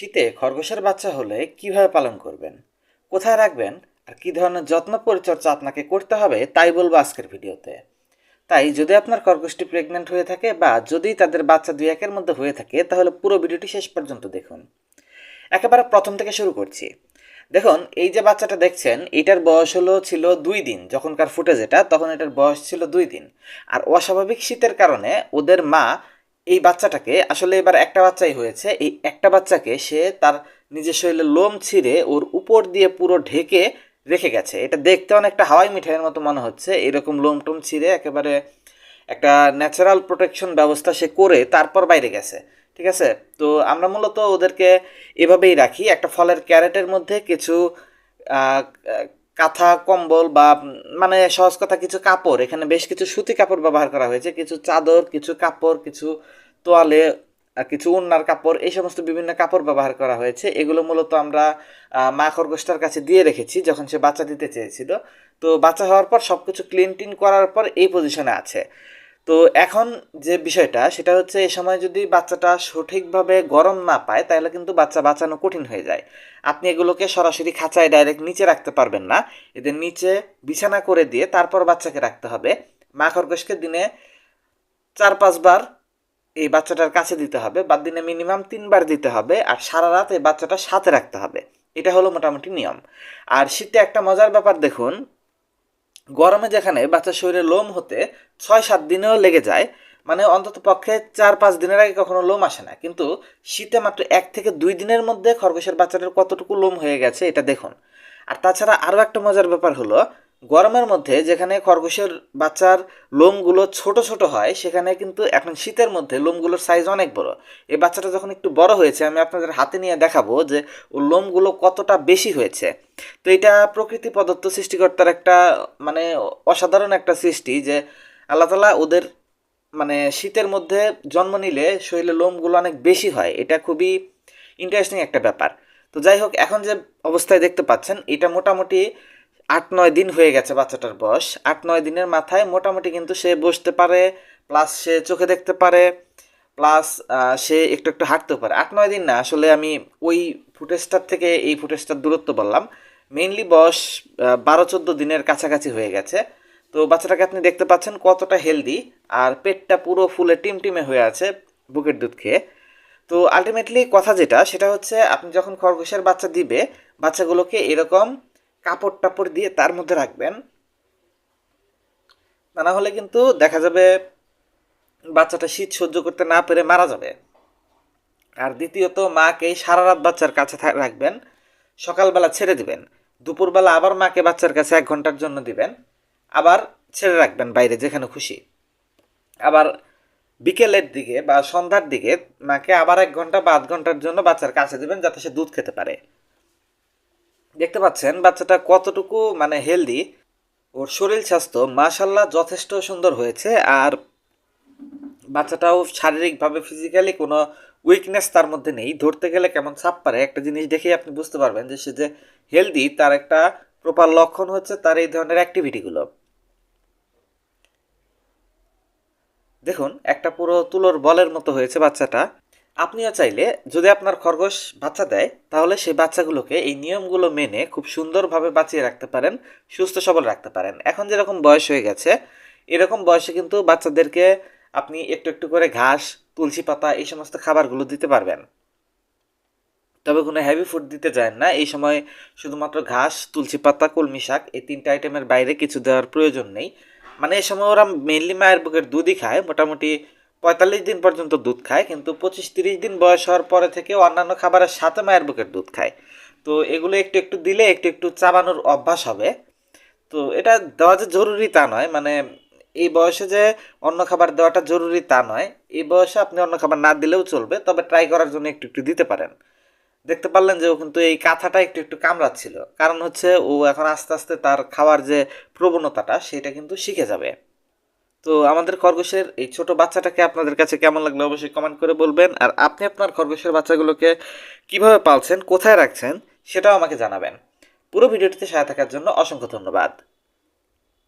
শীতে খরগোশের বাচ্চা হলে কীভাবে পালন করবেন? কোথায় রাখবেন? আর কী ধরনের যত্ন পরিচর্যা আপনাকে করতে হবে, তাই বলব আজকের ভিডিওতে। তাই যদি আপনার খরগোশটি প্রেগনেন্ট হয়ে থাকে বা যদি তাদের বাচ্চা দুই একের মধ্যে হয়ে থাকে, তাহলে পুরো ভিডিওটি শেষ পর্যন্ত দেখুন। একেবারে প্রথম থেকে শুরু করছি। দেখুন, এই যে বাচ্চাটা দেখছেন, এটার বয়স হলো ছিল দুই দিন। যখনকার ফুটেজ এটা, তখন এটার বয়স ছিল দুই দিন। আর অস্বাভাবিক শীতের কারণে ওদের মা এই বাচ্চাটাকে আসলে এবার একটা বাচ্চাই হয়েছে। এই একটা বাচ্চাকে সে তার নিজের শরীরে লোম ছিঁড়ে ওর উপর দিয়ে পুরো ঢেকে রেখে গেছে। এটা দেখতে অনেকটা হাওয়াই মিঠাইয়ের মতো মনে হচ্ছে। এরকম লোম টোম ছিঁড়ে একেবারে একটা ন্যাচারাল প্রোটেকশন ব্যবস্থা সে করে তারপর বাইরে গেছে। ঠিক আছে? তো আমরা মূলত ওদেরকে এভাবেই রাখি। একটা ফলের ক্যারেটের মধ্যে কিছু কাঁথা, কম্বল বা মানে সহজ কথা কিছু কাপড়। এখানে বেশ কিছু সুতি কাপড় ব্যবহার করা হয়েছে। কিছু চাদর, কিছু কাপড়, কিছু তোয়ালে কিছু উন্নার কাপড়, এই সমস্ত বিভিন্ন কাপড় ব্যবহার করা হয়েছে। এগুলো মূলত আমরা মা খরগোশটার কাছে দিয়ে রেখেছি যখন সে বাচ্চা দিতে চেয়েছিল। তো বাচ্চা হওয়ার পর সব কিছু ক্লিন টিন করার পর এই পজিশনে আছে। তো এখন যে বিষয়টা, সেটা হচ্ছে এই সময় যদি বাচ্চাটা সঠিকভাবে গরম না পায়, তাহলে কিন্তু বাচ্চা বাঁচানো কঠিন হয়ে যায়। আপনি এগুলোকে সরাসরি খাঁচায় ডাইরেক্ট নিচে রাখতে পারবেন না। এদের নিচে বিছানা করে দিয়ে তারপর বাচ্চাকে রাখতে হবে। মা খরগোশকে দিনে চার পাঁচবার এই বাচ্চাটার কাছে দিতে হবে বা দিনে মিনিমাম তিনবার দিতে হবে আর সারা রাত এই বাচ্চাটা সাথে রাখতে হবে। এটা হলো মোটামুটি নিয়ম। আর শীতে একটা মজার ব্যাপার দেখুন গরমে যেখানে বাচ্চার শরীরে লোম হতে ছয় সাত দিনেও লেগে যায় মানে অন্তত পক্ষে চার পাঁচ দিনের আগে কখনো লোম আসে না। কিন্তু শীতে মাত্র এক থেকে দুই দিনের মধ্যে খরগোশের বাচ্চাটার কতটুকু লোম হয়ে গেছে এটা দেখুন। আর তাছাড়া আরও একটা মজার ব্যাপার হলো গরমের মধ্যে যেখানে খরগোশের বাচ্চার লোমগুলো ছোট ছোট হয়, সেখানে কিন্তু এখন শীতের মধ্যে লোমগুলোর সাইজ অনেক বড়। এই বাচ্চাটা যখন একটু বড় হয়েছে, আমি আপনাদের হাতে নিয়ে দেখাবো যে ওর লোমগুলো কতটা বেশি হয়েছে। তো এটা প্রকৃতি প্রদত্ত সৃষ্টিকর্তার একটা মানে অসাধারণ একটা সৃষ্টি যে আল্লাহ তালা ওদের মানে শীতের মধ্যে জন্ম নিলে শরীরে লোমগুলো অনেক বেশি হয়। এটা খুবই ইন্টারেস্টিং একটা ব্যাপার। তো যাই হোক, এখন যে অবস্থায় দেখতে পাচ্ছেন, এটা মোটামুটি আট, নয় দিন হয়ে গেছে বাচ্চাটার বয়স। আট, নয় দিনের মাথায় মোটামুটি কিন্তু সে বসতে পারে প্লাস সে চোখে দেখতে পারে প্লাস সে একটু একটু হাঁটতেও পারে। আট, নয় দিন না, আসলে আমি ওই ফুটেজটার থেকে এই ফুটেজটার দূরত্ব বললাম। মেইনলি বয়স বারো, চোদ্দ দিনের কাছাকাছি হয়ে গেছে। তো বাচ্চাটাকে আপনি দেখতে পাচ্ছেন কতটা হেলদি আর পেটটা পুরো ফুলে টিমটিমে হয়ে আছে বুকের দুধ খেয়ে। তো আলটিমেটলি কথা যেটা, সেটা হচ্ছে আপনি যখন খরগোশের বাচ্চা দিবে, বাচ্চাগুলোকে এরকম কাপড় টাপড় দিয়ে তার মধ্যে রাখবেন। তা না হলে কিন্তু দেখা যাবে বাচ্চাটা শীত সহ্য করতে না পেরে মারা যাবে। আর দ্বিতীয়ত, মাকে সারা রাত বাচ্চার কাছে রাখবেন। সকালবেলা ছেড়ে দিবেন। দুপুরবেলা আবার মাকে বাচ্চার কাছে এক ঘণ্টার জন্য দিবেন। আবার ছেড়ে রাখবেন বাইরে যেখানে খুশি। আবার বিকেলের দিকে বা সন্ধ্যার দিকে মাকে আবার এক ঘণ্টা বা আধ ঘণ্টার জন্য বাচ্চার কাছে দিবেন যাতে সে দুধ খেতে পারে। দেখতে পাচ্ছেন, বাচ্চাটা কতটুকু মানে হেলদি ওর শরীর স্বাস্থ্য মাশাল্লাহ যথেষ্ট সুন্দর হয়েছে, আর বাচ্চাটাও শারীরিকভাবে ফিজিক্যালি কোনো উইকনেস তার মধ্যে নেই। ধরতে গেলে কেমন ছাপ পারে, একটা জিনিস দেখেই আপনি বুঝতে পারবেন যে সে যে হেলদি তার একটা প্রপার লক্ষণ হচ্ছে তার এই ধরনের অ্যাক্টিভিটিগুলো দেখুন, একটা পুরো তুলোর বলের মতো হয়েছে বাচ্চাটা। আপনিও চাইলে যদি আপনার খরগোশ বাচ্চা দেয়, তাহলে সেই বাচ্চাগুলোকে এই নিয়মগুলো মেনে খুব সুন্দরভাবে বাঁচিয়ে রাখতে পারেন, সুস্থ সবল রাখতে পারেন। এখন যেরকম বয়স হয়ে গেছে, এরকম বয়সে কিন্তু বাচ্চাদেরকে আপনি একটু একটু করে ঘাস, তুলসী পাতা এই সমস্ত খাবারগুলো দিতে পারবেন। তবে কোনো হেভি ফুড দিতে যায় না। এই সময় শুধুমাত্র ঘাস, তুলসী পাতা, কলমি শাক এই তিনটা আইটেমের বাইরে কিছু দেওয়ার প্রয়োজন নেই। মানে এই সময় ওরা মেনলি মায়ের বুকের দুধই খায়। মোটামুটি পঁয়তাল্লিশ দিন পর্যন্ত দুধ খায়, কিন্তু পঁচিশ তিরিশ দিন বয়স হওয়ার পরে থেকে অন্যান্য খাবারের সাথে মায়ের বুকের দুধ খায়। তো এগুলো একটু একটু দিলে একটু একটু চাবানোর অভ্যাস হবে। তো এটা দেওয়া যে জরুরি তা নয় মানে এই বয়সে যে অন্য খাবার দেওয়াটা জরুরি তা নয়। এই বয়সে আপনি অন্য খাবার না দিলেও চলবে, তবে ট্রাই করার জন্য একটু একটু দিতে পারেন। দেখতে পারলেন যে ও কিন্তু এই কাঁথাটা একটু একটু কামড়াচ্ছিল। কারণ হচ্ছে ও এখন আস্তে আস্তে তার খাওয়ার যে প্রবণতাটা, সেটা কিন্তু শিখে যাবে। তো আমাদের খরগোশের এই ছোট বাচ্চাটাকে আপনাদের কাছে কেমন লাগল অবশ্যই কমেন্ট করে বলবেন। আর আপনি আপনার খরগোশের বাচ্চাগুলোকে কীভাবে পালছেন, কোথায় রাখছেন, সেটাও আমাকে জানাবেন। পুরো ভিডিওটিতে সাথে থাকার জন্য অসংখ্য ধন্যবাদ।